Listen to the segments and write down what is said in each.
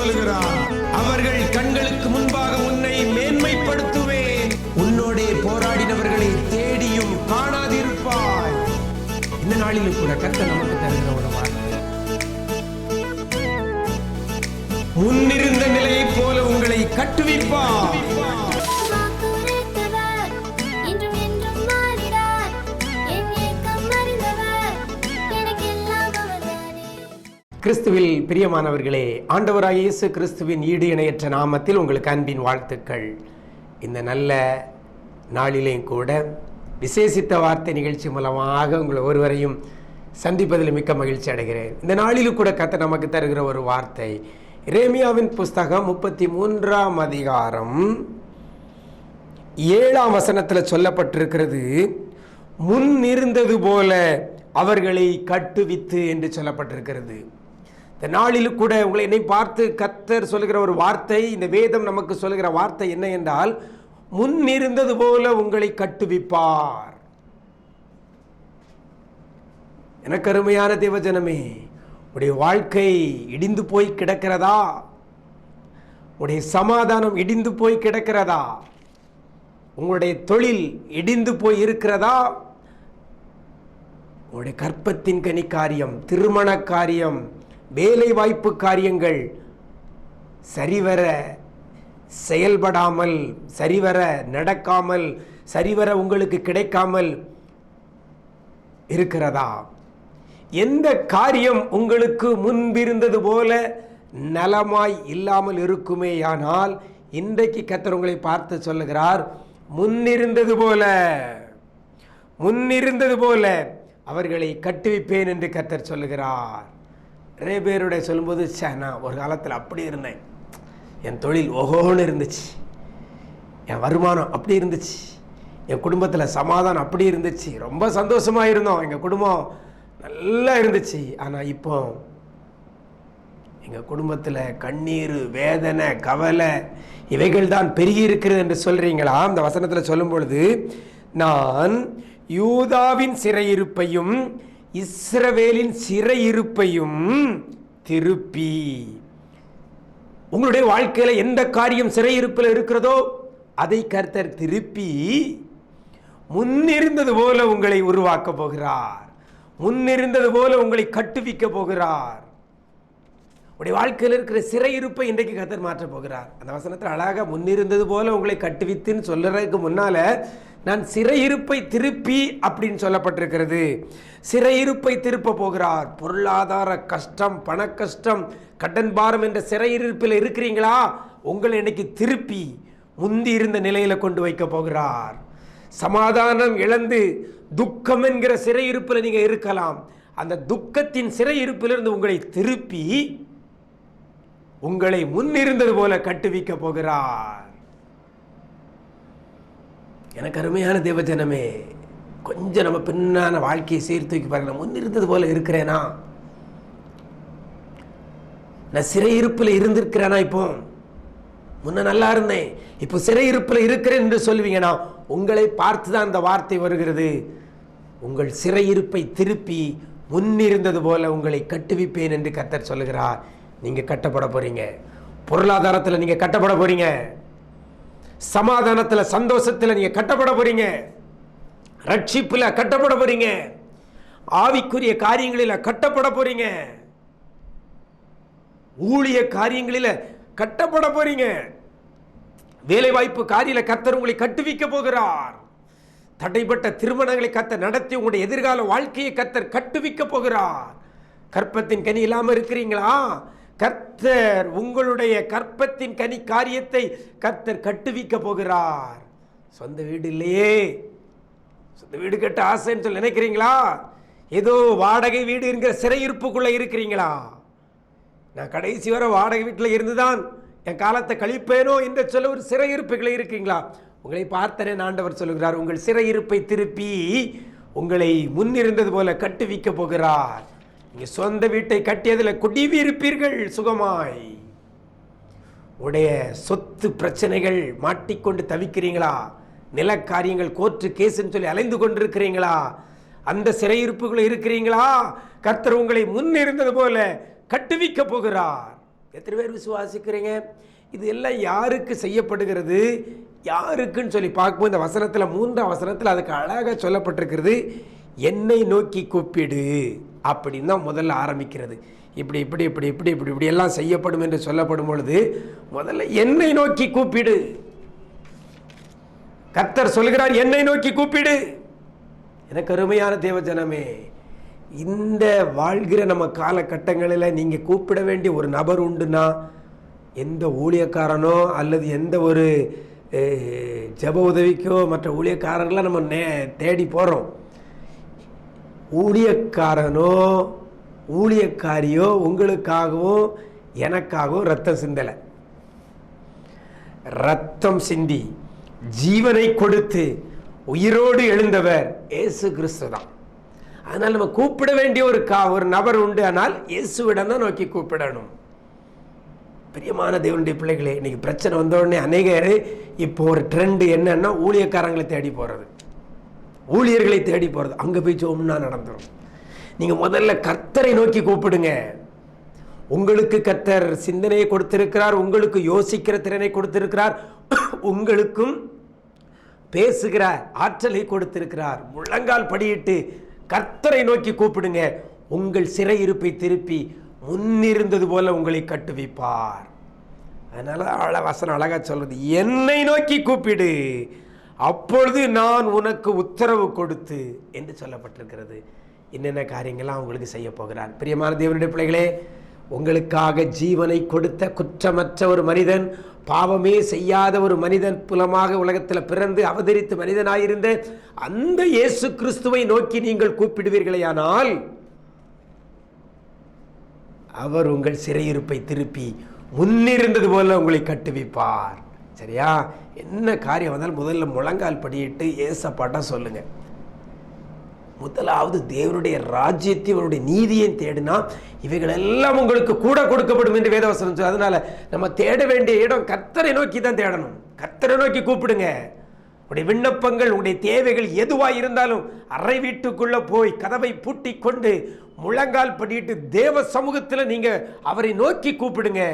ஆண்டவர் அவர்கள் கண்களுக்கு முன்பாக உன்னை மேன்மைப்படுத்துவேன். உன்னோடே போராடினவர்களை தேடியும் காணாதிருப்பாய். இந்த நாளிலும் கூட கர்த்தர் நமக்கு தருகிற ஒரு முன்னிருந்த நிலையைப் போல உங்களை கட்டுவிப்பார். கிறிஸ்துவில் பிரியமானவர்களே ஆண்டவராக இயேசு கிறிஸ்துவின் ஈடு இணையற்ற நாமத்தில் உங்களுக்கு அன்பின் வாழ்த்துக்கள். இந்த நல்ல நாளிலேயும் கூட விசேஷித்த வார்த்தை நிகழ்ச்சி மூலமாக உங்களை ஒருவரையும் சந்திப்பதில் மிக்க மகிழ்ச்சி அடைகிறேன். இந்த நாளிலும் கூட கத்த நமக்கு தருகிற ஒரு வார்த்தை ரேமியாவின் புஸ்தகம் முப்பத்தி மூன்றாம் அதிகாரம் ஏழாம் வசனத்தில் சொல்லப்பட்டிருக்கிறது முன் இருந்தது போல அவர்களை கட்டுவித்து என்று சொல்லப்பட்டிருக்கிறது. இந்த நாளில் கூட உங்களை என்னை பார்த்து கத்தர் சொல்லுகிற ஒரு வார்த்தை இந்த வேதம் நமக்கு சொல்லுகிற வார்த்தை என்ன என்றால் முன் இருந்தது போல உங்களை கட்டுவிப்பார். எனக்கு அருமையான தேவஜனமே உடைய வாழ்க்கை இடிந்து போய் கிடக்கிறதா? உடைய சமாதானம் இடிந்து போய் கிடக்கிறதா? உங்களுடைய தொழில் இடிந்து போய் இருக்கிறதா? உங்களுடைய கற்பத்தின் கனி காரியம் திருமண காரியம் வேலை வாய்ப்பு காரியங்கள் சரிவர செயல்படாமல் சரிவர நடக்காமல் சரிவர உங்களுக்கு கிடைக்காமல் இருக்கிறதா? எந்த காரியம் உங்களுக்கு முன்பிருந்தது போல நலமாய் இல்லாமல் இருக்குமேயானால் இன்றைக்கு கத்தர் பார்த்து சொல்லுகிறார் முன்னிருந்தது போல முன்னிருந்தது போல அவர்களை கட்டுவிப்பேன் என்று கத்தர் சொல்லுகிறார். நிறைய பேருடைய சொல்லும்போது "ச்சே, நான் ஒரு காலத்தில் அப்படி இருந்தேன். என் தொழில் ஓஹோன்னு இருந்துச்சு. என் வருமானம் அப்படி இருந்துச்சு. என் குடும்பத்தில் சமாதானம் அப்படி இருந்துச்சு. ரொம்ப சந்தோஷமாக இருந்தோம். எங்கள் குடும்பம் நல்லா இருந்துச்சு. ஆனால் இப்போ எங்கள் குடும்பத்தில் கண்ணீர் வேதனை கவலை இவைகள் தான் பெருகி இருக்கிறது என்று சொல்கிறீங்களா அந்த வசனத்தில் சொல்லும் பொழுது நான் யூதாவின் சிறையிருப்பையும் இஸ்ரவேலின் சிறையிருப்பையும் திருப்பி. உங்களுடைய வாழ்க்கையில் எந்த காரியம் சிறையிருப்பில் இருக்கிறதோ அதை கர்த்தர் திருப்பி முன்னிருந்தது போல உங்களை உருவாக்க போகிறார். முன்னிருந்தது போல உங்களை கட்டுவிக்க போகிறார். உடைய வாழ்க்கையில் இருக்கிற சிறையிருப்பை இன்றைக்கு கத்தர் மாற்றப் போகிறார். அந்த வசனத்தில் அழகாக முன்னிருந்தது போல உங்களை கட்டுவித்துன்னு சொல்றதுக்கு முன்னால நான் சிறையிருப்பை திருப்பி அப்படின்னு சொல்லப்பட்டிருக்கிறது. சிறையிருப்பை திருப்ப போகிறார். பொருளாதார கஷ்டம் பண கஷ்டம் கடன் பாரம் என்ற சிறையிருப்பில் இருக்கிறீங்களா? உங்களை இன்னைக்கு திருப்பி முந்தி இருந்த நிலையில கொண்டு வைக்க போகிறார். சமாதானம் இழந்து துக்கம் என்கிற சிறையிருப்பில் நீங்க இருக்கலாம். அந்த துக்கத்தின் சிறையிருப்பிலிருந்து உங்களை திருப்பி உங்களை முன்னிருந்தது போல கட்டுவிக்க போகிறார். எனக்கு அருமையான தேவஜனமே கொஞ்சம் நம்ம பின்னான வாழ்க்கையை சீர்தூக்கி பாருங்க முன் இருந்தது போல இருக்கிறேனா? நான் சிறையிருப்பில் இருந்திருக்கிறேனா இப்போ? முன்ன நல்லா இருந்தேன். இப்போ சிறையிருப்பில் இருக்கிறேன் என்று சொல்லுவீங்கன்னா உங்களை பார்த்து தான் அந்த வார்த்தை வருகிறது. உங்கள் சிறையிருப்பை திருப்பி முன்னிருந்தது போல உங்களை கட்டுவிப்பேன் என்று கத்தர் சொல்லுகிறார். நீங்கள் கட்டப்பட போறீங்க. பொருளாதாரத்தில் நீங்கள் கட்டப்பட போறீங்க. சமாதானத்தில் சந்தோஷத்தில் நீங்கள் கட்டப்பட போறீங்க. ரட்சிப்பில் கட்டப்பட போறீங்க. ஆவிக்குரிய காரியங்களில் கட்டப்பட போறீங்க. ஊழிய காரியங்களில் கட்டப்பட போறீங்க. வேலைவாய்ப்பு காரியில் கத்தர் உங்களை கட்டுவிக்க போகிறார். தடைப்பட்ட திருமணங்களை கத்தர் நடத்தி உங்களுடைய எதிர்கால வாழ்க்கையை கத்தர் கட்டுவிக்க போகிறார். கற்பத்தின் கனி இல்லாமல் இருக்கிறீங்களா? கர்த்தர் உங்களுடைய கற்பத்தின் கனி காரியத்தை கர்த்தர் கட்டுவிக்க போகிறார். சொந்த வீடு இல்லையே. சொந்த வீடு கட்ட ஆசைன்னு சொல்லி நினைக்கிறீங்களா? ஏதோ வாடகை வீடு என்கிற சிறையிருப்புக்குள்ளே இருக்கிறீங்களா? நான் கடைசி வரை வாடகை வீட்டில் இருந்துதான் என் காலத்தை கழிப்பேனோ என்று சொல்ல ஒரு சிறையிருப்புகளை இருக்கீங்களா? உங்களை பார்த்தனே ஆண்டவர் சொல்லுகிறார் உங்கள் சிறையிருப்பை திருப்பி உங்களை முன்னிருந்தது போல கட்டுவிக்க போகிறார். நீங்க சொந்த வீட்டை கட்டியதில் குடிவிருப்பீர்கள் சுகமாய். உடைய சொத்து பிரச்சனைகள் மாட்டிக்கொண்டு தவிக்கிறீங்களா? நிலக்காரியங்கள் கோர்ட்டு கேஸ்ன்னு சொல்லி அலைந்து கொண்டிருக்கிறீங்களா? அந்த சிறையிருப்புக்குள்ள இருக்கிறீங்களா? கர்த்தர் உங்களை முன்னிருந்தது போல கட்டுவிக்க போகிறார். எத்தனை பேர் விசுவாசிக்கிறீங்க? இது எல்லாம் யாருக்கு செய்யப்படுகிறது? யாருக்குன்னு சொல்லி பார்க்கும்போது இந்த வசனத்தில் மூன்றாம் வசனத்தில் அதுக்கு அழகாக சொல்லப்பட்டிருக்கிறது என்னை நோக்கி கூப்பிடு. அப்படின்னு தான் முதல்ல ஆரம்பிக்கிறது. இப்படி இப்படி இப்படி இப்படி இப்படி இப்படி எல்லாம் செய்யப்படும் என்று சொல்லப்படும் பொழுது முதல்ல என்னை நோக்கி கூப்பிடு. கர்த்தர் சொல்கிறார் என்னை நோக்கி கூப்பிடு. எனக்கு அருமையான தேவஜனமே இந்த வாழ்கிற நம்ம காலகட்டங்களில் நீங்கள் கூப்பிட வேண்டிய ஒரு நபர் உண்டுனா எந்த ஊழியக்காரனோ அல்லது எந்த ஒரு ஜப ஜெப உதவிக்கோ மற்ற ஊழியக்காரர்களாக நம்ம நே தேடி போகிறோம் ஊழியக்காரனோ ஊழியக்காரியோ உங்களுக்காகவும் எனக்காகவும் ரத்தம் சிந்தலை. ரத்தம் சிந்தி ஜீவனை கொடுத்து உயிரோடு எழுந்தவர் இயேசு கிறிஸ்து தான். அதனால் நம்ம கூப்பிட வேண்டிய ஒரு கா ஒரு நபர் உண்டு. ஆனால் இயேசுவிடம் தான் நோக்கி கூப்பிடணும். பிரியமான தேவனுடைய பிள்ளைகளே இன்னைக்கு பிரச்சனை வந்தோடனே அநேகர் இப்போ ஒரு ட்ரெண்டு என்னன்னா ஊழியக்காரங்களை தேடி போகிறது ஊழியர்களை தேடி போகிறது அங்கே போய் சோம்னா நடந்துரும். நீங்கள் முதல்ல கர்த்தரை நோக்கி கூப்பிடுங்க. உங்களுக்கு கர்த்தர் சிந்தனையை கொடுத்திருக்கிறார் உங்களுக்கு யோசிக்கிற திறனை கொடுத்திருக்கிறார் உங்களுக்கும் பேசுகிற ஆற்றலை கொடுத்திருக்கிறார். முழங்கால் படியிட்டு கர்த்தரை நோக்கி கூப்பிடுங்க. உங்கள் சிறையிருப்பை திருப்பி முன்னிருந்தது போல உங்களை கட்டுவிப்பார். அதனால அழ வசனம் அழகாக சொல்கிறது என்னை நோக்கி கூப்பிடு. அப்பொழுது நான் உனக்கு உத்தரவு கொடுத்து என்று சொல்லப்பட்டிருக்கிறது. என்னென்ன காரியங்கள்லாம் உங்களுக்கு செய்ய போகிறார் பிரியமான தேவனுடைய பிள்ளைகளே உங்களுக்காக ஜீவனை கொடுத்த குற்றமற்ற ஒரு மனிதன் பாவமே செய்யாத ஒரு மனிதன் புலமாக உலகத்தில் பிறந்து அவதரித்து மனிதனாயிருந்த அந்த இயேசு கிறிஸ்துவை நோக்கி நீங்கள் கூப்பிடுவீர்களேயானால் அவர் உங்கள் சிறையிருப்பை திருப்பி முன்னிருந்தது போல உங்களை கட்டுவிப்பார். சரியா? என்ன காரியம் வந்தாலும் முதல்ல முழங்கால் படியிட்டு ஏசப்பாட்டா சொல்லுங்கள் முதலாவது தேவனுடைய ராஜ்யத்தை அவருடைய நீதியையும் தேடினா இவைகள் எல்லாம் உங்களுக்கு கூட கொடுக்கப்படும் என்று வேதவசனம் சொல்லு அதனால நம்ம தேட வேண்டிய இடம் கத்தரை நோக்கி தான் தேடணும். கத்தரை நோக்கி கூப்பிடுங்க. உடைய விண்ணப்பங்கள் உடைய தேவைகள் எதுவாக இருந்தாலும் அறை வீட்டுக்குள்ளே போய் கதவை பூட்டி கொண்டு முழங்கால் படிட்டு தேவ சமூகத்தில் நீங்கள் அவரை நோக்கி கூப்பிடுங்க.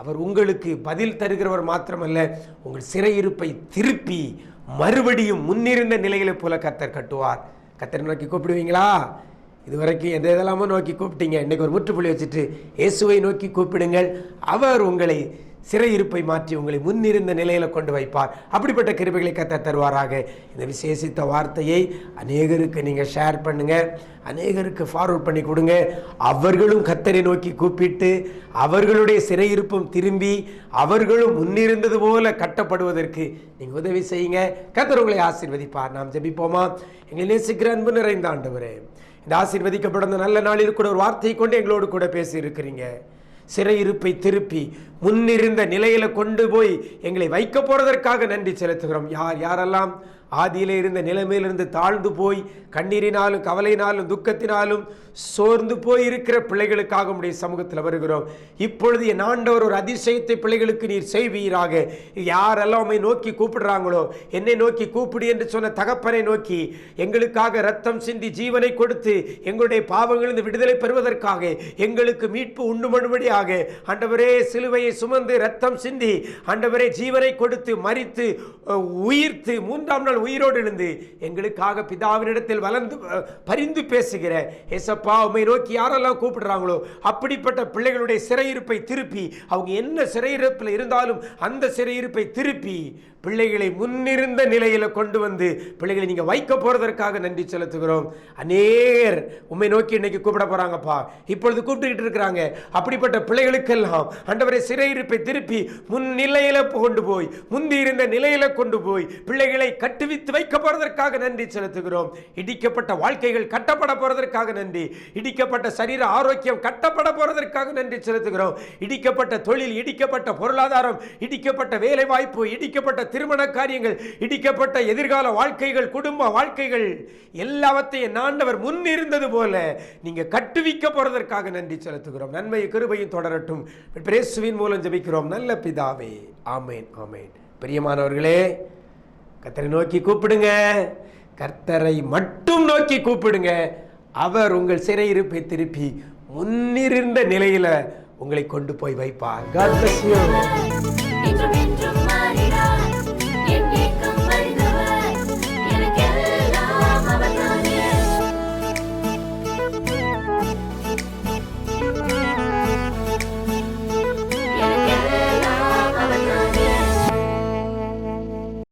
அவர் உங்களுக்கு பதில் தருகிறவர் மாத்திரமல்ல உங்கள் சிறையிருப்பை திருப்பி மறுபடியும் முன்னிருந்த நிலைகளைப் போல கத்தர் கட்டுவார். கத்தர் நோக்கி கூப்பிடுவீங்களா? இதுவரைக்கும் எதை இதெல்லாமோ நோக்கி கூப்பிட்டீங்க. இன்னைக்கு ஒரு முற்றுப்புள்ளி வச்சுட்டு இயேசுவை நோக்கி கூப்பிடுங்கள். அவர் உங்களை சிறையிருப்பை மாற்றி உங்களை முன்னிருந்த நிலையில் கொண்டு வைப்பார். அப்படிப்பட்ட கிருபைகளை கத்த தருவாராக. இந்த விசேஷித்த வார்த்தையை அநேகருக்கு நீங்கள் ஷேர் பண்ணுங்க. அநேகருக்கு ஃபார்வர்ட் பண்ணி கொடுங்க. அவர்களும் கத்தரை நோக்கி கூப்பிட்டு அவர்களுடைய சிறையிருப்பும் திரும்பி அவர்களும் முன்னிருந்தது போல கட்டப்படுவதற்கு நீங்கள் உதவி செய்யுங்க. கத்தர் உங்களை ஆசீர்வதிப்பார். நாம் ஜெபிப்போமா? எங்களை நேசிக்கிற அன்பு நிறைந்த ஆண்டவரே இந்த ஆசீர்வதிக்கப்பட்ட நல்ல நாளில் கூட ஒரு வார்த்தையை கொண்டு எங்களோடு கூட பேசி இருக்கிறீங்க சிறையிருப்பை திருப்பி முன்னிருந்த நிலையில கொண்டு போய் எங்களை வைக்க போறதற்காக நன்றி செலுத்துகிறோம். யார் யாரெல்லாம் ஆதியிலே இருந்த நிலைமையிலிருந்து தாழ்ந்து போய் கண்ணீரினாலும் கவலையினாலும் துக்கத்தினாலும் சோர்ந்து போய் இருக்கிற பிள்ளைகளுக்காக உடைய சமூகத்தில் வருகிறோம். இப்பொழுது என் ஆண்டவர் ஒரு அதிசயத்தை பிள்ளைகளுக்கு நீர் செய்வீராக. யாரெல்லாம் நோக்கி கூப்பிடுறாங்களோ என்னை நோக்கி கூப்பிடு என்று சொன்ன தகப்பனை நோக்கி எங்களுக்காக ரத்தம் சிந்தி ஜீவனை கொடுத்து எங்களுடைய பாவங்களிலிருந்து விடுதலை பெறுவதற்காக எங்களுக்கு மீட்பு உண்டு மறுபடியாக. ஆண்டவரே சிலுவையை சுமந்து ரத்தம் சிந்தி ஆண்டவரே ஜீவனை கொடுத்து மறித்து உயிர்த்து மூன்றாம் நாள் உயிரோடு எழுந்து எங்களுக்காக பிதாவினிடத்தில் வளர்ந்து பரிந்து பேசுகிற ஏசப்பா உம்மை நோக்கி யாரெல்லாம் கூப்பிடுறாங்களோ அப்படிப்பட்ட பிள்ளைகளுடைய சிறையிருப்பை திருப்பி அவங்க என்ன சிறையிருப்பில் இருந்தாலும் அந்த சிறையிருப்பை திருப்பி பிள்ளைகளை முன்னிருந்த நிலையில் கொண்டு வந்து பிள்ளைகளை நீங்கள் வைக்க போகிறதற்காக நன்றி செலுத்துகிறோம். அநேகர் உண்மை நோக்கி இன்னைக்கு கூப்பிட போகிறாங்கப்பா இப்பொழுது கூப்பிட்டுக்கிட்டு இருக்கிறாங்க. அப்படிப்பட்ட பிள்ளைகளுக்கெல்லாம் அண்டவரை சிறையிருப்பை திருப்பி முன் நிலையில கொண்டு போய் முந்தி இருந்த நிலையில் கொண்டு போய் பிள்ளைகளை கட்டு கட்டுவித்து வைக்க போறதற்காக நன்றி செலுத்துகிறோம். இடிக்கப்பட்ட வாழ்க்கைகள் கட்டப்பட போறதற்காக நன்றி. இடிக்கப்பட்ட சரீர ஆரோக்கியம் கட்டப்பட போறதற்காக நன்றி செலுத்துகிறோம். இடிக்கப்பட்ட தொழில் இடிக்கப்பட்ட பொருளாதாரம் இடிக்கப்பட்ட வேலை வாய்ப்பு இடிக்கப்பட்ட திருமண காரியங்கள் இடிக்கப்பட்ட எதிர்கால வாழ்க்கைகள் குடும்ப வாழ்க்கைகள் எல்லாவற்றையும் நாண்டவர் முன்னிருந்தது போல நீங்க கட்டுவிக்க போறதற்காக நன்றி செலுத்துகிறோம். நன்மை கிருபையும் தொடரட்டும். பிரேசுவின் மூலம் ஜபிக்கிறோம். நல்ல பிதாவே. ஆமேன் ஆமேன். பிரியமானவர்களே கர்த்தரை நோக்கி கூப்பிடுங்க. கர்த்தரை மட்டும் நோக்கி கூப்பிடுங்க. அவர் உங்கள் சிறையிருப்பை திருப்பி முன்னிருந்த நிலையில உங்களை கொண்டு போய் வைப்பார்.